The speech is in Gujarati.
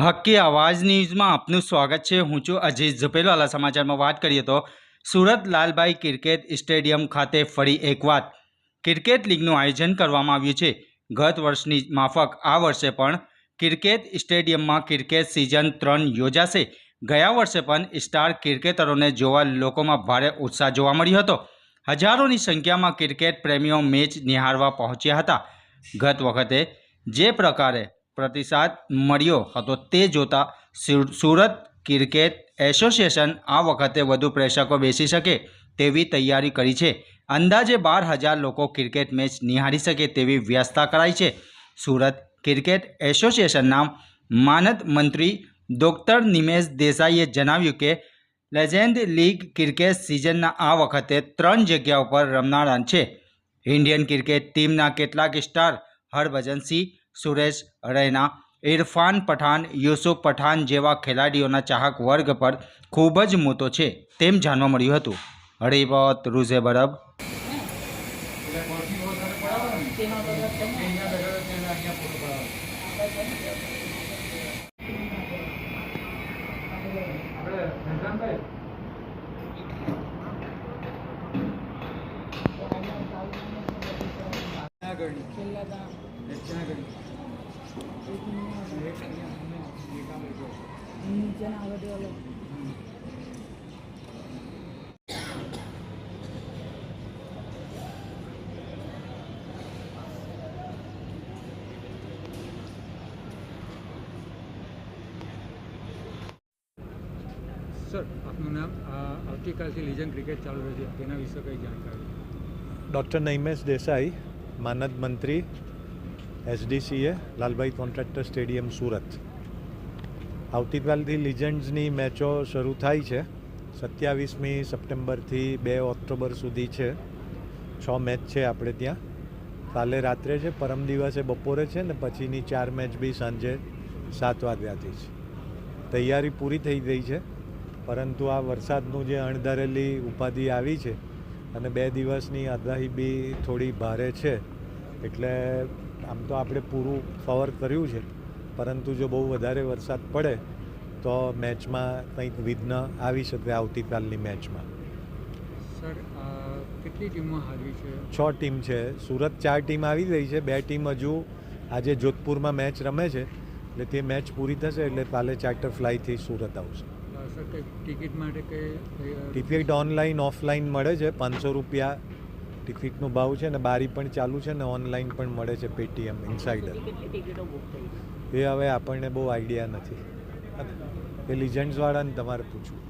હક્કી આવાજ ન્યૂઝમાં આપનું સ્વાગત છે. હું છું અજીત ઝપેલવાલા સમાચારમાં વાત કરીએ તો સુરત લાલભાઈ ક્રિકેટ સ્ટેડિયમ ખાતે ફરી એક વાત. ક્રિકેટ લીગનું આયોજન કરવામાં આવ્યું છે. ગત વર્ષની માફક આ વર્ષે પણ ક્રિકેટ સ્ટેડિયમમાં ક્રિકેટ સિઝન ત્રણ યોજાશે. ગયા વર્ષે પણ સ્ટાર ક્રિકેટરોને જોવા લોકોમાં ભારે ઉત્સાહ જોવા મળ્યો હતો. હજારોની સંખ્યામાં ક્રિકેટ પ્રેમીઓ મેચ નિહાળવા પહોંચ્યા હતા. ગત વખતે જે પ્રકારે પ્રતિસાદ મળ્યો હતો. તે જોતા સુરત ક્રિકેટ એસોસિએશન આ વખતે વધુ પ્રેક્ષકો બેસી શકે તેવી તૈયારી કરી છે. અંદાજે બાર હજાર લોકો ક્રિકેટ મેચ નિહાળી શકે તેવી વ્યવસ્થા કરાઈ છે. સુરત ક્રિકેટ એસોસિએશનના માનદ મંત્રી ડૉક્ટર નિમેશ દેસાઈએ જણાવ્યું કે, લેજેન્ડ લીગ ક્રિકેટ સિઝનના આ વખતે ત્રણ જગ્યા ઉપર રમનારા છે. ઇન્ડિયન ક્રિકેટ ટીમના કેટલાક સ્ટાર હરભજનસિંહ સુરેશ રૈના, ઇરફાન પઠાન યુસુફ પઠાન જેવા ખેલાડીઓના ચાહક વર્ગ પર ખૂબ જ મોટો છે તેમ જાણવા મળ્યું હતું. હરિબત રૂઝે બરબ. સર આપનું નામ? આવતીકાલથી લીજન ક્રિકેટ ચાલુ રહેશે. તેના વિશે કંઈ જાણકારી? ડૉક્ટર નૈમેશ દેસાઈ માનદ મંત્રી SDCA Lalbhai contractor stadium Surat. આવતીકાલથી લિજન્ડ્સની મેચો શરૂ થાય છે. સત્યાવીસમી સપ્ટેમ્બરથી બે ઓક્ટોબર સુધી છે. છ મેચ છે આપણે ત્યાં. કાલે રાત્રે છે, પરમ દિવસે બપોરે છે ને પછીની ચાર મેચ બી સાંજે સાત વાગ્યાથી છે. તૈયારી પૂરી થઈ ગઈ છે, પરંતુ આ વરસાદનું જે અણધારેલી ઉપાધિ આવી છે અને બે દિવસની આગાહી બી થોડી ભારે છે, એટલે આમ તો આપણે પૂરું કવર કર્યું છે. પરંતુ જો બહુ વધારે વરસાદ પડે તો મેચમાં કંઈક વિઘ્ન આવી શકે આવતીકાલની મેચમાં. સર કેટલી ટીમો હાજરી છે? છ ટીમ છે. સુરત ચાર ટીમ આવી ગઈ છે. બે ટીમ હજુ આજે જોધપુરમાં મેચ રમે છે. એટલે તે મેચ પૂરી થશે એટલે કાલે ચાર્ટર ફ્લાઇટથી સુરત આવશે. ટિકિટ માટે ટિકિટ ઓનલાઈન ઓફલાઈન મળે છે. પાંચસો રૂપિયા ટિકિટનો ભાવ છે ને બારી પણ ચાલુ છે ને ઓનલાઈન પણ મળે છે પેટીએમ ઇનસાઇડર એ હવે આપણને બહુ આઈડિયા નથી. એ લિજન્ડ્સવાળાને તમારે પૂછવું.